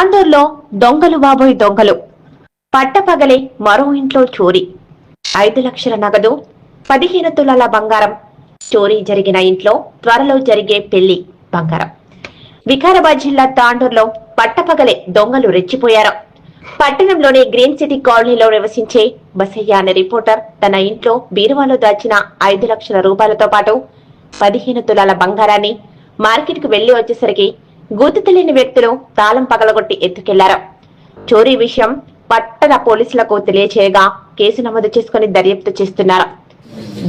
తాండూరులో దొంగలు బాబోయ్ దొంగలు. పట్టపగలే మరో ఇంట్లో చోరీ. ఐదు లక్షల నగదు పదిహేను తులాల బంగారం. చోరీ జరిగిన ఇంట్లో త్వరలో జరిగే పెళ్ళి బంగారం. వికారాబాద్ జిల్లా తాండూరులో పట్టపగలే దొంగలు రెచ్చిపోయారు. పట్టణంలోని గ్రీన్ సిటీ కాలనీలో నివసించే బసయ్య అనే రిపోర్టర్ తన ఇంట్లో బీరువాలో దాచిన ఐదు లక్షల రూపాయలతో పాటు పదిహేను తులాల బంగారాన్ని మార్కెట్కు వెళ్ళి వచ్చేసరికి గుర్తు తెలియని వ్యక్తులు తాళం పగలగొట్టి ఎత్తుకెళ్ళారు. చోరీ విషయం పట్టణ పోలీసులకు తెలియచేయగా కేసు నమోదు చేసుకుని దర్యాప్తు చేస్తున్నారు.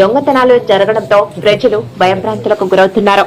దొంగతనాలు జరగడంతో ప్రజలు భయభ్రాంతులకు గురవుతున్నారు.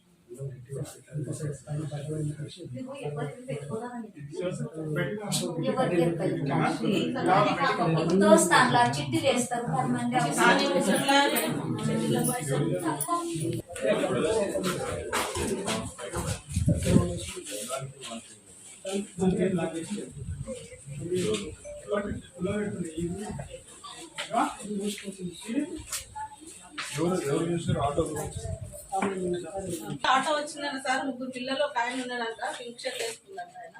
దోస్తాన్లా చిట్టీలు వేస్తారు పది మంది ఆటో ఆటో వచ్చిందంట సార్ ముగ్గురు పిల్లలు ఒక ఆయన ఉన్నాడంట పింక్ షర్ట్ వేసుకున్నాడు ఆయన.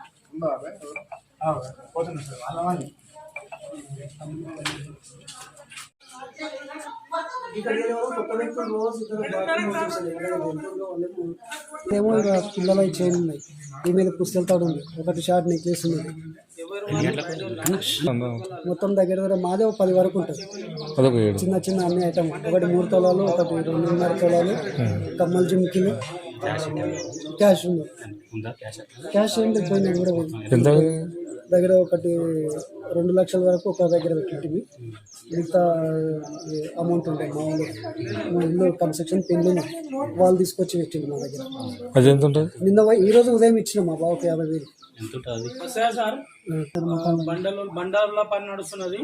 ఏమో ఇక పిల్లల చైన్ ఉన్నాయి. ఈ మీద పుస్తకాలు ఉంది. ఒకటి షార్ట్ నెక్లెస్ ఉంది. మొత్తం దగ్గర దగ్గర మాదే ఒక పది వరకు ఉంటుంది. చిన్న చిన్న అన్ని ఐటమ్. ఒకటి మూడు తొలాలు ఒకటి రెండున్నర తొలాలు కమ్మల జిమ్కిలు క్యాష్ ఉంది? క్యాష్ ఏంటి పోయినా కూడా దగ్గర ఒకటి రెండు లక్షల వరకు ఒక దగ్గర పెట్టింటివి. మిగతా అమౌంట్ ఉంటాయి. మా వాళ్ళు మా ఇల్లు కన్స్ట్రక్షన్ పెండింగ్ వాళ్ళు తీసుకొచ్చి పెట్టింది మా దగ్గర. అది ఎంత ఉంటుంది? నిన్న పోయి- ఈ రోజు ఉదయం ఇచ్చిన మా బావకి యాభై వేలు. సార్? బండల్ పని నడుస్తున్నది.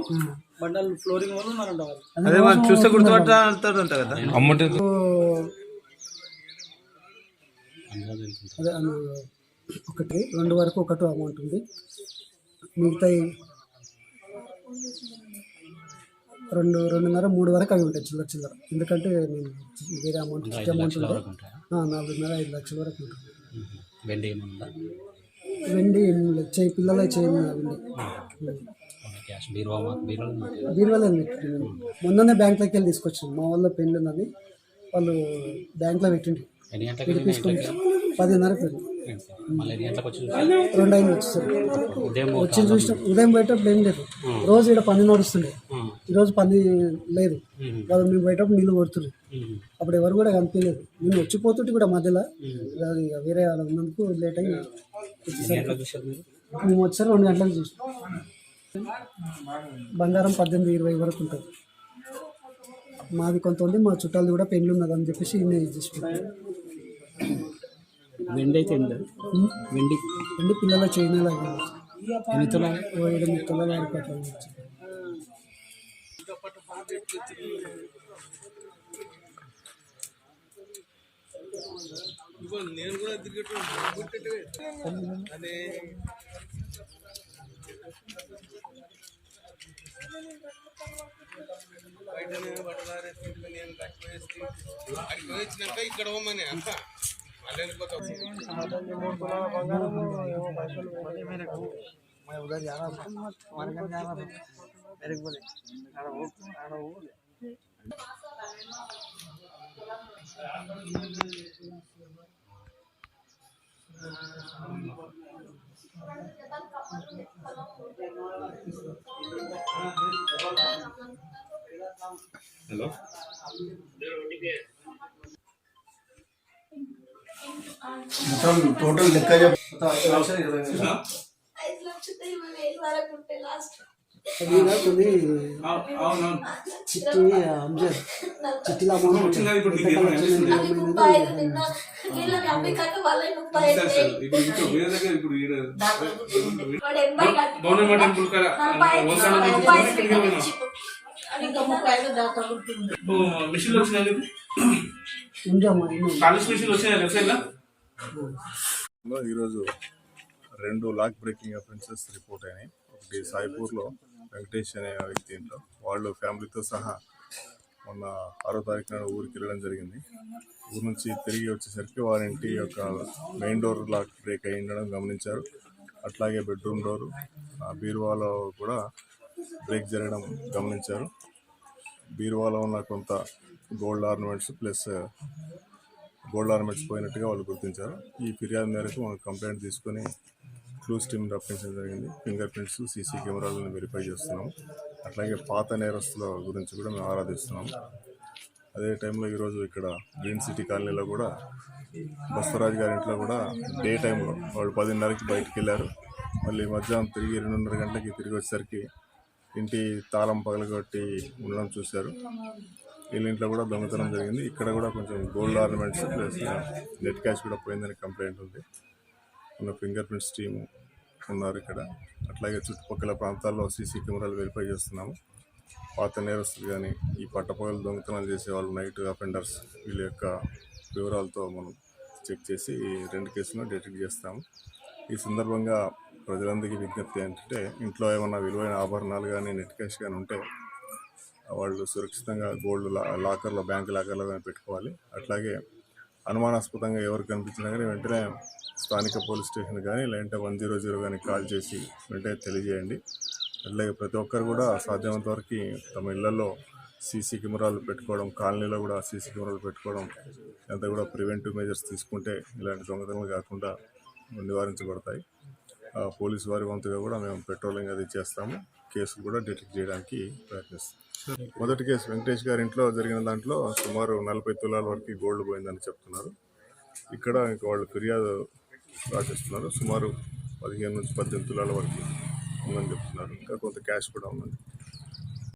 బండల్ ఫ్లోరింగ్ వాళ్ళు ఉన్నారంట వాళ్ళు. అదే మనం చూస్తే కదా. అమౌంట్ అదే ఒకటి రెండు వరకు ఒకటి అమౌంట్ ఉంది. మిగతా రెండు రెండున్నర మూడు వరకు అవి ఉంటాయి చిల్లర చిల్లర. ఎందుకంటే వేరే అమౌంట్ ఇచ్చే అమౌంట్ నాలుగున్నర ఐదు లక్షల వరకు ఉంటుంది వెండి వెండి. చేయి పిల్లలే చేయండి వెండి. బీరువాలో మొన్ననే బ్యాంక్లోకి వెళ్ళి తీసుకొచ్చాను. మా వాళ్ళ పెళ్ళి ఉన్నది వాళ్ళు బ్యాంక్లో పెట్టిండి పదిన్నర పెళ్ళి మళ్ళీ ఎన్ని గంటలకు వచ్చి రెండు ఉదయం వచ్చి చూసిన ఉదయం బయటప్పుడు ఏం లేదు. రోజు ఇక్కడ పని నడుస్తుండే. ఈరోజు పని లేదు. వాళ్ళు మేము బయటప్పుడు నీళ్ళు కొడుతుండే. అప్పుడు ఎవరు కూడా కనిపించలేదు. నేను వచ్చిపోతుంటే కూడా మధ్యలో అది ఇక వేరే వాళ్ళు ఉన్నందుకు లేట్ మీరు? మేము వచ్చారు రెండు గంటలకు చూసాం. బంగారం పద్దెనిమిది ఇరవై వరకు ఉంటుంది. మాది కొంత ఉంది మా చుట్టాలు కూడా పెళ్ళి ఉన్నది అని చెప్పేసి నేను ఇది చేసుకుంటాను వెండి అయితే ఎంత వెండి వెండి పిల్లల చేయనేలా ఎన్ని తులాలు ఏడు ఎనిమిది తులాల వరకు అట్లా ఉండొచ్చు. వచ్చినాక ఇక్కడ పోమని అంత మళ్ళీ వెళ్ళిపోతాం మొత్తం టోటల్ లెక్క లక్షలు ఇరవై వేలు ఐదు లక్షలు ఇరవై వేలు వరకు ఉంటాయి లాస్ట్ మీద కొన్ని అవునవును చిట్టి అంజర్ చిట్టిలో అమౌంట్ వచ్చిందా ఇప్పుడు నీకు ఐదు దాకా ఉంటుంది మిషన్లు వచ్చినాయి. కాలేజ్ మిషన్లు వచ్చినాయి? లెఫ్ట్ సైడ్లో ఈరోజు రెండు లాక్ బ్రేకింగ్ అఫెన్సెస్ రిపోర్ట్ అయినాయి. ఒకటి సాయిపూర్లో వెంకటేష్ అనే వ్యక్తి ఇంట్లో. వాళ్ళు ఫ్యామిలీతో సహా మొన్న ఆరో తారీఖు నాడు ఊరికి వెళ్ళడం జరిగింది. ఊరు నుంచి తిరిగి వచ్చేసరికి వారి ఇంటి యొక్క మెయిన్ డోర్ లాక్ బ్రేక్ అయి ఉండడం గమనించారు. అట్లాగే బెడ్రూమ్ డోరు ఆ బీరువాలో కూడా బ్రేక్ జరగడం గమనించారు. బీరువాలో ఉన్న కొంత gold ornaments plus gold ornaments పోయినట్టుగా వాళ్ళు గుర్తించారు. ఈ ఫిర్యాదు మేరకు మనం కంప్లైంట్ తీసుకొని క్లూస్ టీమ్ రప్పించడం జరిగింది. ఫింగర్ ప్రింట్స్ సీసీ కెమెరాలను వెరిఫై చేస్తున్నాం. అట్లాగే పాత నేరస్తుల గురించి కూడా మేము ఆరాధిస్తున్నాం. అదే టైంలో ఈరోజు ఇక్కడ గ్రీన్ సిటీ కాలనీలో కూడా బస్వరాజ్ గారి ఇంట్లో కూడా డే టైంలో వాళ్ళు పదిన్నరకి బయటికి వెళ్ళారు మళ్ళీ మధ్యాహ్నం తిరిగి రెండున్నర గంటలకి తిరిగి వచ్చేసరికి ఇంటి తాళం పగలగొట్టి ఉండడం చూశారు. వీళ్ళింట్లో కూడా దొంగతనం జరిగింది. ఇక్కడ కూడా కొంచెం gold ornaments plus net cash కూడా పోయిందని కంప్లైంట్ ఉంది. ఉన్న ఫింగర్ ప్రింట్స్ టీము ఉన్నారు ఇక్కడ. అట్లాగే చుట్టుపక్కల ప్రాంతాల్లో సీసీ కెమెరాలు వెరిఫై చేస్తున్నాము. పాత నేరస్తులు కానీ ఈ పట్టపగలు దొంగతనాలు చేసే వాళ్ళు నైట్ అఫెండర్స్ వీళ్ళ యొక్క వివరాలతో మనం చెక్ చేసి ఈ రెండు కేసులను డిటెక్ట్ చేస్తాము. ఈ సందర్భంగా ప్రజలందరికీ విజ్ఞప్తి ఏంటంటే ఇంట్లో ఏమైనా విలువైన ఆభరణాలు కానీ నెట్ క్యాష్ కానీ ఉంటే వాళ్ళు సురక్షితంగా గోల్డ్ లా లాకర్లో బ్యాంక్ లాకర్లో కానీ పెట్టుకోవాలి. అట్లాగే అనుమానాస్పదంగా ఎవరు కనిపించినా కానీ వెంటనే స్థానిక పోలీస్ స్టేషన్ కానీ లేదంటే వన్ జీరో జీరో కానీ కాల్ చేసి వెంటనే తెలియజేయండి. అట్లాగే ప్రతి ఒక్కరు కూడా సాధ్యమైనంత వరకు తమ ఇళ్ళలో సీసీ కెమెరాలు పెట్టుకోవడం కాలనీలో కూడా సీసీ కెమెరాలు పెట్టుకోవడం అంతా కూడా ప్రివెంటివ్ మెజర్స్ తీసుకుంటే ఇలాంటి దొంగతనాలు కాకుండా నివారించబడతాయి. పోలీసు వారి వంతుగా కూడా మేము పెట్రోలింగ్ అది చేస్తాము. కేసులు కూడా డిటెక్ట్ చేయడానికి ప్రయత్నిస్తాం. మొదటి కేసు వెంకటేష్ గారి ఇంట్లో జరిగిన దాంట్లో సుమారు నలభై తులాల వరకు గోల్డ్ పోయిందని చెప్తున్నారు. ఇక్కడ ఇంక వాళ్ళు ఫిర్యాదు రాసిస్తున్నారు. సుమారు పదిహేను నుంచి పద్దెనిమిది తులాల వరకు ఉందని చెప్తున్నారు. ఇంకా కొంత క్యాష్ కూడా ఉందని